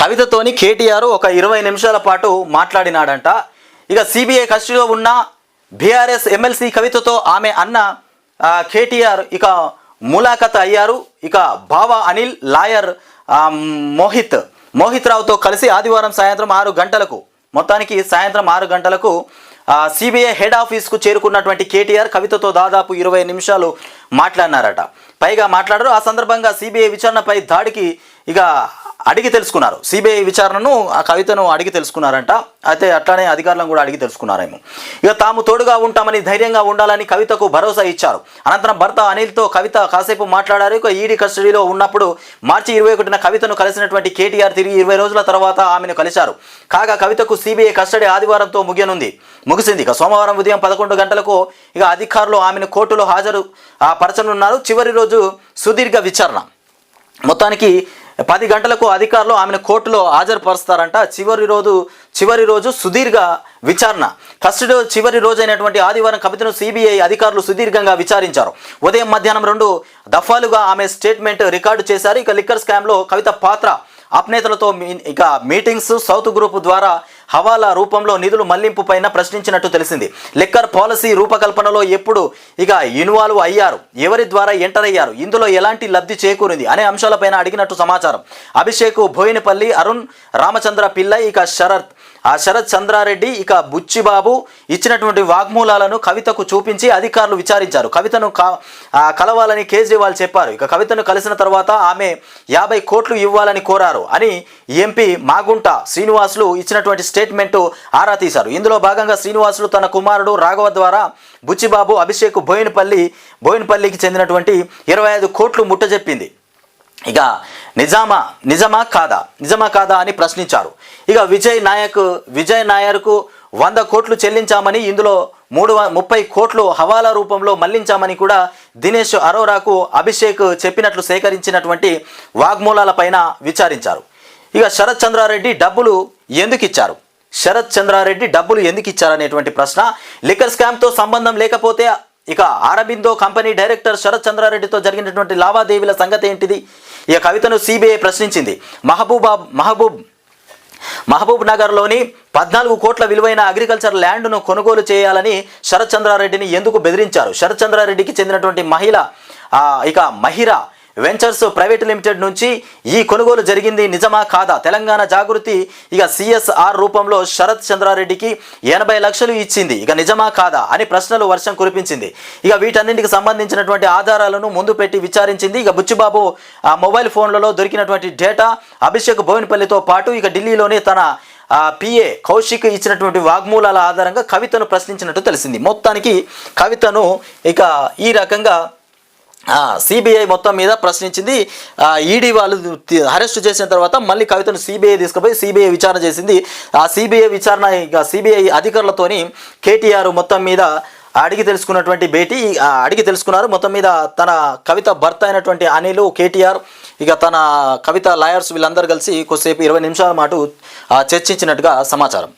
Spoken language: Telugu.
కవితతోని కేటీఆర్ ఒక ఇరవై నిమిషాల పాటు మాట్లాడినాడంట. ఇక సిబిఐ కస్టడీలో ఉన్న బీఆర్ఎస్ ఎమ్మెల్సీ కవితతో ఆమె అన్న కేటీఆర్ ఇక ములాఖత్ అయ్యారు. ఇక బావా అనిల్ లాయర్ మోహిత్ మోహిత్ రావుతో కలిసి ఆదివారం సాయంత్రం ఆరు గంటలకు మొత్తానికి సాయంత్రం ఆరు గంటలకు సిబిఐ హెడ్ ఆఫీస్కు చేరుకున్నటువంటి కేటీఆర్ కవితతో దాదాపు ఇరవై నిమిషాలు మాట్లాడినారట. పైగా మాట్లాడారు. ఆ సందర్భంగా సిబిఐ విచారణపై దాడికి ఇక అడిగి తెలుసుకున్నారు. సిబిఐ విచారణను ఆ కవితను అడిగి తెలుసుకున్నారంట. అయితే అట్లానే అధికారులను కూడా అడిగి తెలుసుకున్నారేమో. ఇక తాము తోడుగా ఉంటామని ధైర్యంగా ఉండాలని కవితకు భరోసా ఇచ్చారు. అనంతరం భర్త అనిల్తో కవిత కాసేపు మాట్లాడారు. ఇక ఈడీ కస్టడీలో ఉన్నప్పుడు మార్చి ఇరవై ఒకటిన కవితను కలిసినటువంటి కేటీఆర్ తిరిగి ఇరవై రోజుల తర్వాత ఆమెను కలిశారు. కాగా కవితకు సిబిఐ కస్టడీ ఆదివారంతో ముగియనుంది. ముగిసింది. ఇక సోమవారం ఉదయం పదకొండు గంటలకు ఇక అధికారులు ఆమెను కోర్టులో హాజరు పరచనున్నారు. చివరి రోజు సుదీర్ఘ విచారణ. మొత్తానికి పది గంటలకు అధికారులు ఆమెను కోర్టులో హాజరుపరుస్తారంట. చివరి రోజు చివరి రోజు సుదీర్ఘ విచారణ. కస్టడీ చివరి రోజు అయినటువంటి ఆదివారం కవితను సిబిఐ అధికారులు సుదీర్ఘంగా విచారించారు. ఉదయం మధ్యాహ్నం రెండు దఫాలుగా ఆమె స్టేట్మెంట్ రికార్డు చేశారు. ఇక లిక్కర్ స్కామ్లో కవిత పాత్ర అప్నేతలతో మీ- ఇక మీటింగ్స్ సౌత్ గ్రూప్ ద్వారా హవాలా రూపంలో నిధులు మళ్ళింపు పైన ప్రశ్నించినట్టు తెలిసింది. లిక్కర్ పాలసీ రూపకల్పనలో ఎప్పుడు ఇక ఇన్వాల్వ్ అయ్యారు? ఎవరి ద్వారా ఎంటర్ అయ్యారు? ఇందులో ఎలాంటి లబ్ధి చేకూరింది? అనే అంశాలపైన అడిగినట్టు సమాచారం. అభిషేక్ బోయినపల్లి అరుణ్ రామచంద్ర పిల్లై ఇక శరత్. ఆ శరత్ చంద్రారెడ్డి ఇక బుచ్చిబాబు ఇచ్చినటువంటి వాగ్మూలాలను కవితకు చూపించి అధికారులు విచారించారు. కవితను కలవాలని కేజ్రీవాల్ చెప్పారు. ఇక కవితను కలిసిన తర్వాత ఆమె యాభై కోట్లు ఇవ్వాలని కోరారు అని ఎంపీ మాగుంట శ్రీనివాసులు ఇచ్చినటువంటి స్టేట్మెంట్ ఆరా తీశారు. ఇందులో భాగంగా శ్రీనివాసులు తన కుమారుడు రాఘవ ద్వారా బుచ్చిబాబు అభిషేక్ బోయినపల్లి బోయినపల్లికి చెందినటువంటి ఇరవై ఐదు కోట్లు ముట్టజెప్పింది. ఇక నిజామా నిజమా కాదా? నిజమా కాదా అని ప్రశ్నించారు. ఇక విజయ్ నాయక్ విజయ్ నాయర్కు వంద కోట్లు చెల్లించామని ఇందులో మూడు వ- ముప్పై కోట్లు హవాలా రూపంలో మళ్ళించామని కూడా దినేష్ అరోరాకు అభిషేక్ చెప్పినట్లు సేకరించినటువంటి వాగ్మూలాలపైన విచారించారు. ఇక శరత్ చంద్రారెడ్డి డబ్బులు ఎందుకు ఇచ్చారు? శరత్ చంద్రారెడ్డి డబ్బులు ఎందుకు ఇచ్చారనేటువంటి ప్రశ్న లిక్కర్ స్కామ్తో సంబంధం లేకపోతే ఇక ఆరబిందో కంపెనీ డైరెక్టర్ శరత్ చంద్రారెడ్డితో జరిగినటువంటి లావాదేవీల సంగతి ఏంటిది? ఈ కవితను సిబిఐ ప్రశ్నించింది. మహబూబా మహబూబ్ మహబూబ్ నగర్లోని పద్నాలుగు కోట్ల విలువైన అగ్రికల్చర్ ల్యాండ్ను కొనుగోలు చేయాలని శరత్ చంద్రారెడ్డిని ఎందుకు బెదిరించారు? శరత్ చంద్రారెడ్డికి చెందినటువంటి మహిళ ఇక మహిరా వెంచర్స్ ప్రైవేట్ లిమిటెడ్ నుంచి ఈ కొనుగోలు జరిగింది నిజమా కాదా? తెలంగాణ జాగృతి ఇక సిఎస్ఆర్ రూపంలో శరత్ చంద్రారెడ్డికి ఎనభై లక్షలు ఇచ్చింది. ఇక నిజమా కాదా అని ప్రశ్నలు వర్షం కురిపించింది. ఇక వీటన్నింటికి సంబంధించినటువంటి ఆధారాలను ముందు పెట్టి విచారించింది. ఇక బుచ్చిబాబు ఆ మొబైల్ ఫోన్లలో దొరికినటువంటి డేటా అభిషేక్ భోవినపల్లితో పాటు ఇక ఢిల్లీలోనే తన పిఏ కౌశిక్ ఇచ్చినటువంటి వాగ్మూలాల ఆధారంగా కవితను ప్రశ్నించినట్టు తెలిసింది. మొత్తానికి కవితను ఇక ఈ రకంగా సిబిఐ మొత్తం మీద ప్రశ్నించింది. ఈడీ వాళ్ళు అరెస్ట్ చేసిన తర్వాత మళ్ళీ కవితను సిబిఐ తీసుకుపోయి సిబిఐ విచారణ చేసింది. ఆ సిబిఐ విచారణ ఇక సిబిఐ అధికారులతోని కేటీఆర్ మొత్తం మీద అడిగి తెలుసుకున్నటువంటి భేటీ అడిగి తెలుసుకున్నారు. మొత్తం మీద తన కవిత భర్త అయినటువంటి అనిల్ కేటీఆర్ ఇక తన కవిత లాయర్స్ వీళ్ళందరూ కలిసి కొద్దిసేపు ఇరవై నిమిషాల మాటు చర్చించినట్టుగా సమాచారం.